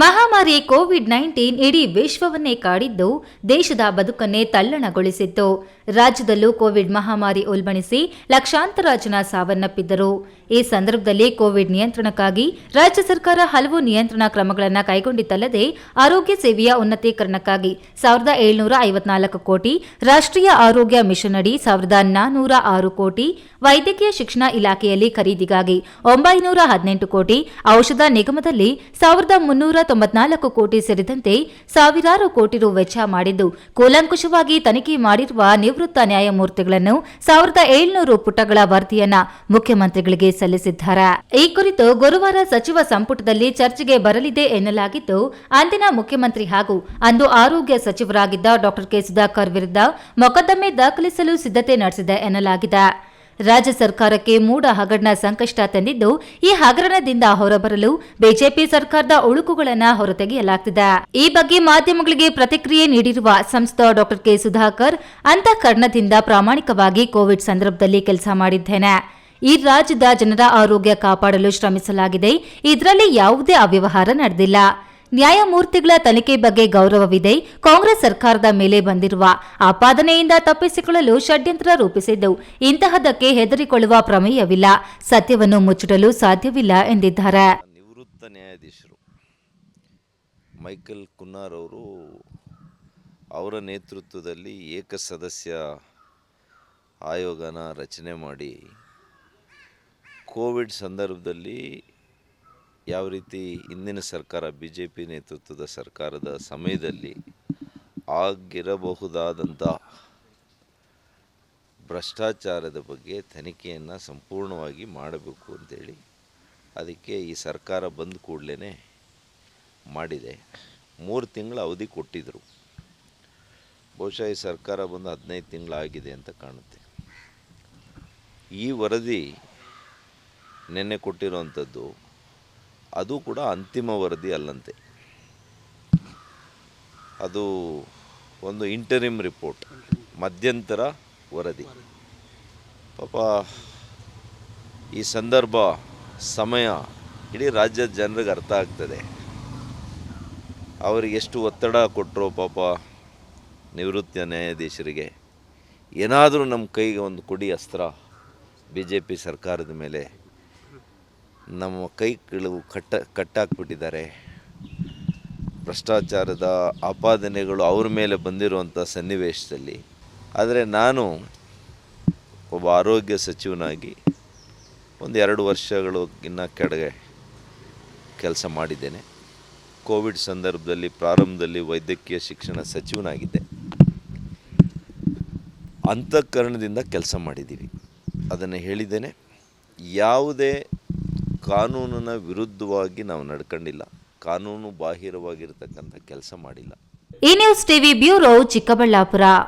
ಮಹಾಮಾರಿ Covid nineteen ಇಡೀ ವಿಶ್ವವನ್ನೇ ಕಾಡಿದ್ದು ದೇಶದ ಬದುಕನ್ನೇ ತಲ್ಲಣಗೊಳಿಸಿತ್ತು. ರಾಜ್ಯದಲ್ಲೂ ಕೋವಿಡ್ ಮಹಾಮಾರಿ ಉಲ್ಬಣಿಸಿ ಲಕ್ಷಾಂತರ ಜನ ಸಾವನ್ನಪ್ಪಿದ್ದರು. ಈ ಸಂದರ್ಭದಲ್ಲಿ ಕೋವಿಡ್ ನಿಯಂತ್ರಣಕ್ಕಾಗಿ ರಾಜ್ಯ ಸರ್ಕಾರ ಹಲವು ನಿಯಂತ್ರಣ ಕ್ರಮಗಳನ್ನು ಕೈಗೊಂಡಿದ್ದಲ್ಲದೆ ಆರೋಗ್ಯ ಸೇವೆಯ ಉನ್ನತೀಕರಣಕ್ಕಾಗಿ ಸಾವಿರದ ಏಳ್ನೂರ ಐವತ್ನಾಲ್ಕು ಕೋಟಿ, ರಾಷ್ಟ್ರೀಯ ಆರೋಗ್ಯ ಮಿಷನ್ ಅಡಿ ಸಾವಿರದ ನಾನ್ನೂರ ಆರು ಕೋಟಿ, ವೈದ್ಯಕೀಯ ಶಿಕ್ಷಣ ಇಲಾಖೆಯಲ್ಲಿ ಖರೀದಿಗಾಗಿ ಒಂಬೈನೂರ ಹದಿನೆಂಟು ಕೋಟಿ, ಔಷಧ ನಿಗಮದಲ್ಲಿ ಸಾವಿರದ ಮುನ್ನೂರ ತೊಂಬತ್ನಾಲ್ಕು ಕೋಟಿ ಸೇರಿದಂತೆ ಸಾವಿರಾರು ಕೋಟಿ ರು ವೆಚ್ಚ ಮಾಡಿದ್ದು, ಕೂಲಂಕುಷವಾಗಿ ತನಿಖೆ ಮಾಡಿರುವ ನಿವೃತ್ತ ನ್ಯಾಯಮೂರ್ತಿಗಳನ್ನು ಸಾವಿರದ ಏಳ್ನೂರು ಪುಟಗಳ ವರದಿಯನ್ನ ಮುಖ್ಯಮಂತ್ರಿಗಳಿಗೆ ಸಲ್ಲಿಸಿದ್ದಾರೆ. ಈ ಕುರಿತು ಗುರುವಾರ ಸಚಿವ ಸಂಪುಟದಲ್ಲಿ ಚರ್ಚೆಗೆ ಬರಲಿದೆ ಎನ್ನಲಾಗಿದ್ದು, ಅಂದಿನ ಮುಖ್ಯಮಂತ್ರಿ ಹಾಗೂ ಅಂದು ಆರೋಗ್ಯ ಸಚಿವರಾಗಿದ್ದ ಡಾ ಕೆ. ಸುಧಾಕರ್ ವಿರುದ್ಧ ಮೊಕದ್ದಮೆ ದಾಖಲಿಸಲು ಸಿದ್ಧತೆ ನಡೆಸಿದೆ ಎನ್ನಲಾಗಿದೆ. ರಾಜ್ಯ ಸರ್ಕಾರಕ್ಕೆ ಮೂಡ ಹಗರಣ ಸಂಕಷ್ಟ ತಂದಿದ್ದು, ಈ ಹಗರಣದಿಂದ ಹೊರಬರಲು ಬಿಜೆಪಿ ಸರ್ಕಾರದ ಉಳುಕುಗಳನ್ನು ಹೊರತೆಗೆಯಲಾಗುತ್ತಿದೆ ಈ ಬಗ್ಗೆ ಮಾಧ್ಯಮಗಳಿಗೆ ಪ್ರತಿಕ್ರಿಯೆ ನೀಡಿರುವ ಸಂಸದ ಡಾಕ್ಟರ್ ಕೆ ಸುಧಾಕರ್, ಅಂತಃಕರಣದಿಂದ ಪ್ರಾಮಾಣಿಕವಾಗಿ ಕೋವಿಡ್ ಸಂದರ್ಭದಲ್ಲಿ ಕೆಲಸ ಮಾಡಿದ್ದೇನೆ. ಈ ರಾಜ್ಯದ ಜನರ ಆರೋಗ್ಯ ಕಾಪಾಡಲು ಶ್ರಮಿಸಲಾಗಿದೆ. ಇದರಲ್ಲಿ ಯಾವುದೇ ಅವ್ಯವಹಾರ ನಡೆದಿಲ್ಲ. ನ್ಯಾಯಮೂರ್ತಿಗಳ ತನಿಖೆ ಬಗ್ಗೆ ಗೌರವವಿದೆ. ಕಾಂಗ್ರೆಸ್ ಸರ್ಕಾರದ ಮೇಲೆ ಬಂದಿರುವ ಆಪಾದನೆಯಿಂದ ತಪ್ಪಿಸಿಕೊಳ್ಳಲು ಷಡ್ಯಂತ್ರ ರೂಪಿಸಿದ್ದು, ಇಂತಹದಕ್ಕೆ ಹೆದರಿಕೊಳ್ಳುವ ಪ್ರಮೇಯವಿಲ್ಲ. ಸತ್ಯವನ್ನು ಮುಚ್ಚಿಡಲು ಸಾಧ್ಯವಿಲ್ಲ ಎಂದಿದ್ದಾರೆ. ನಿವೃತ್ತ ನ್ಯಾಯಾಧೀಶರು ಮೈಕಲ್ ಕುನ್ನಾರ್ ಅವರು ಅವರ ನೇತೃತ್ವದಲ್ಲಿ ಏಕಸದಸ್ಯ ಆಯೋಗನ ರಚನೆ ಮಾಡಿ ಕೋವಿಡ್ ಸಂದರ್ಭದಲ್ಲಿ ಯಾವ ರೀತಿ ಹಿಂದಿನ ಸರ್ಕಾರ ಬಿ ಜೆ ಪಿ ನೇತೃತ್ವದ ಸರ್ಕಾರದ ಸಮಯದಲ್ಲಿ ಆಗಿರಬಹುದಾದಂಥ ಭ್ರಷ್ಟಾಚಾರದ ಬಗ್ಗೆ ತನಿಖೆಯನ್ನು ಸಂಪೂರ್ಣವಾಗಿ ಮಾಡಬೇಕು ಅಂತೇಳಿ ಅದಕ್ಕೆ ಈ ಸರ್ಕಾರ ಬಂದ ಕೂಡಲೇ ಮಾಡಿದೆ. ಮೂರು ತಿಂಗಳ ಅವಧಿ ಕೊಟ್ಟಿದ್ದರು ಬಹುಶಃ ಈ ಸರ್ಕಾರ ಬಂದು ಹದಿನೈದು ತಿಂಗಳಾಗಿದೆ ಅಂತ ಕಾಣುತ್ತೆ. ಈ ವರದಿ ನಿನ್ನೆ ಕೊಟ್ಟಿರುವಂಥದ್ದು ಅದು ಕೂಡ ಅಂತಿಮ ವರದಿ ಅಲ್ಲಂತೆ. ಅದು ಒಂದು ಇಂಟರಿಮ್ ರಿಪೋರ್ಟ್ ಮಧ್ಯಂತರ ವರದಿ. ಪಾಪ ಈ ಸಂದರ್ಭ, ಸಮಯ ಇಡೀ ರಾಜ್ಯದ ಜನರಿಗೆ ಅರ್ಥ ಆಗ್ತದೆ. ಅವರಿಗೆ ಎಷ್ಟು ಒತ್ತಡ ಕೊಟ್ಟರು ಪಾಪ ನಿವೃತ್ತ ನ್ಯಾಯಾಧೀಶರಿಗೆ. ಏನಾದರೂ ನಮ್ಮ ಕೈಗೆ ಒಂದು ಕೊಡಿ ಅಸ್ತ್ರ ಬಿ ಜೆ ಪಿ ಸರ್ಕಾರದ ಮೇಲೆ. ನಮ್ಮ ಕೈಗಳು ಕಟ್ಟ, ಕಟ್ಟಾಕ್ಬಿಟ್ಟಿದ್ದಾರೆ. ಭ್ರಷ್ಟಾಚಾರದ ಆಪಾದನೆಗಳು ಅವ್ರ ಮೇಲೆ ಬಂದಿರುವಂಥ ಸನ್ನಿವೇಶದಲ್ಲಿ. ಆದರೆ ನಾನು ಒಬ್ಬ ಆರೋಗ್ಯ ಸಚಿವನಾಗಿ ಒಂದು ಎರಡು ವರ್ಷಗಳು ಇನ್ನು ಕೆಡಗೆ ಕೆಲಸ ಮಾಡಿದ್ದೇನೆ. ಕೋವಿಡ್ ಸಂದರ್ಭದಲ್ಲಿ ಪ್ರಾರಂಭದಲ್ಲಿ ವೈದ್ಯಕೀಯ ಶಿಕ್ಷಣ ಸಚಿವನಾಗಿದ್ದೆ. ಅಂತಃಕರಣದಿಂದ ಕೆಲಸ ಮಾಡಿದ್ದೀವಿ. ಅದನ್ನು ಹೇಳಿದ್ದೇನೆ. ಯಾವುದೇ ಕಾನೂನಿನ ವಿರುದ್ಧವಾಗಿ ನಾವು ನಡ್ಕೊಂಡಿಲ್ಲ. ಕಾನೂನು ಬಾಹಿರವಾಗಿರ್ತಕ್ಕಂಥ ಕೆಲಸ ಮಾಡಿಲ್ಲ. ಈ ನ್ಯೂಸ್ ಟಿವಿ ಬ್ಯೂರೋ ಚಿಕ್ಕಬಳ್ಳಾಪುರ.